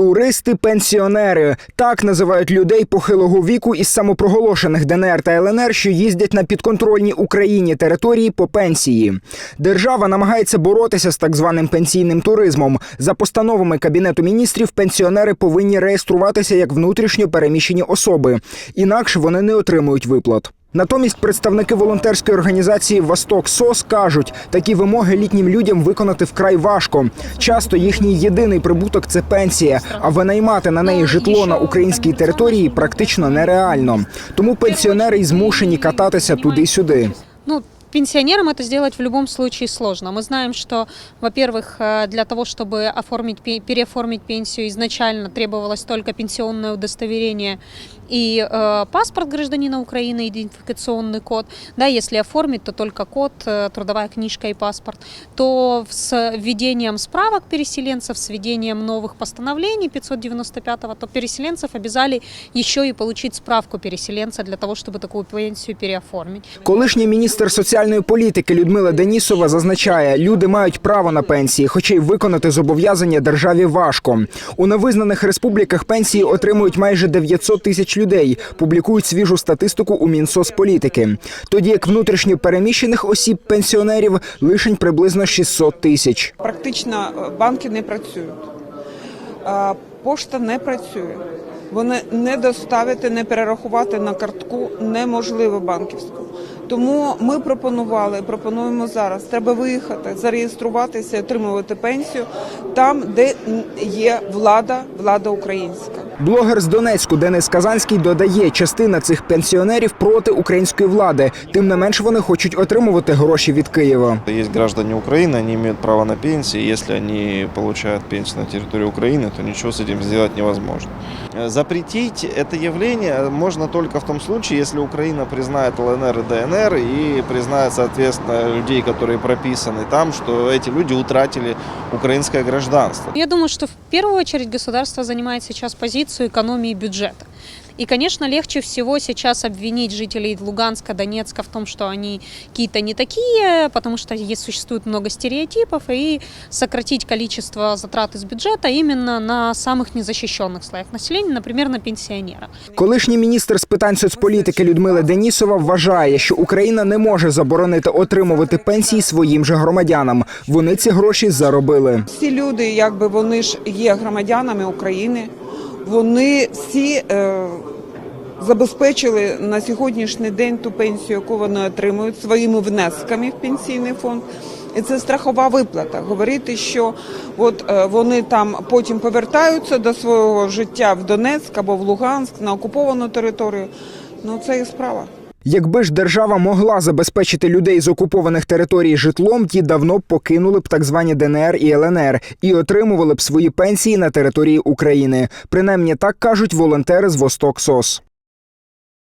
Туристи-пенсіонери так називають людей похилого віку із самопроголошених ДНР та ЛНР, що їздять на підконтрольні Україні території по пенсії. Держава намагається боротися з так званим пенсійним туризмом. За постановами кабінету міністрів, пенсіонери повинні реєструватися як внутрішньо переміщені особи, інакше вони не отримують виплат. Натомість представники волонтерської організації Восток СОС кажуть, такі вимоги літнім людям виконати вкрай важко. Часто їхній єдиний прибуток це пенсія, а винаймати на неї житло на українській території практично нереально. Тому пенсіонери й змушені кататися туди-сюди. Ну, пенсионерам это сделать в любом случае сложно. Мы знаем, что, во-первых, э, для того, чтобы оформить, пе- переоформить пенсию, изначально требовалось только пенсионное удостоверение и э, паспорт гражданина Украины, идентификационный код. Да, если оформить, то только код, э, трудовая книжка и паспорт. То с введением справок переселенцев, с введением новых постановлений 595-го, то переселенцев обязали еще и получить справку переселенца для того, чтобы такую пенсию переоформить. Колишній міністр соціальної політики Людмила Денісова зазначає, люди мають право на пенсії, хоча й виконати зобов'язання державі важко. У невизнаних республіках пенсії отримують майже 900 тисяч людей. Публікують свіжу статистику у Мінсоцполітики. Тоді як внутрішньо переміщених осіб пенсіонерів лишень приблизно 600 тисяч. Практично е, банки не працюють, пошта не працює. Вони не доставити, не перерахувати на картку неможливо банківську. Тому ми пропонували, пропонуємо зараз. Треба виїхати, зареєструватися, отримувати пенсію там, де є влада, влада українська. Блогер з Донецьку Денис Казанський додає, частина цих пенсіонерів проти української влади. Тим не менш вони хочуть отримувати гроші від Києва. Есть граждане Украины, они имеют право на пенсии. Если они получают пенсию на территории Украины, то ничего с этим сделать невозможно. Э, Запретить это явление можно только в том случае, если Украина признает ЛНР и ДНР и признает, соответственно, людей, которые прописаны там, что эти люди утратили украинское гражданство. Я думаю, что в первую очередь государство занимает сейчас позицию экономии бюджета. И, конечно, легче всего сейчас обвинить жителей Луганска, Донецка в том, что они какие-то не такие, потому что есть, существует много стереотипов, и сократить количество затрат из бюджета именно на самых незащищенных слоях населения, например, на пенсионера. Колишній міністр з питань соцполітики Людмила Денісова вважає, що Україна не може заборонити отримувати пенсії своїм же громадянам. Вони ці гроші заробили. Всі люди, якби вони ж є громадянами України, вони всі е, забезпечили на сьогоднішній день ту пенсію, яку вони отримують своїми внесками в пенсійний фонд. І це страхова виплата. Говорити, що от е, вони там потім повертаються до свого життя в Донецьк або в Луганськ на окуповану територію. Ну це і справа. Якби ж держава могла забезпечити людей з окупованих територій житлом, ті давно б покинули б так звані ДНР і ЛНР і отримували б свої пенсії на території України. Принаймні так кажуть волонтери з Восток СОС.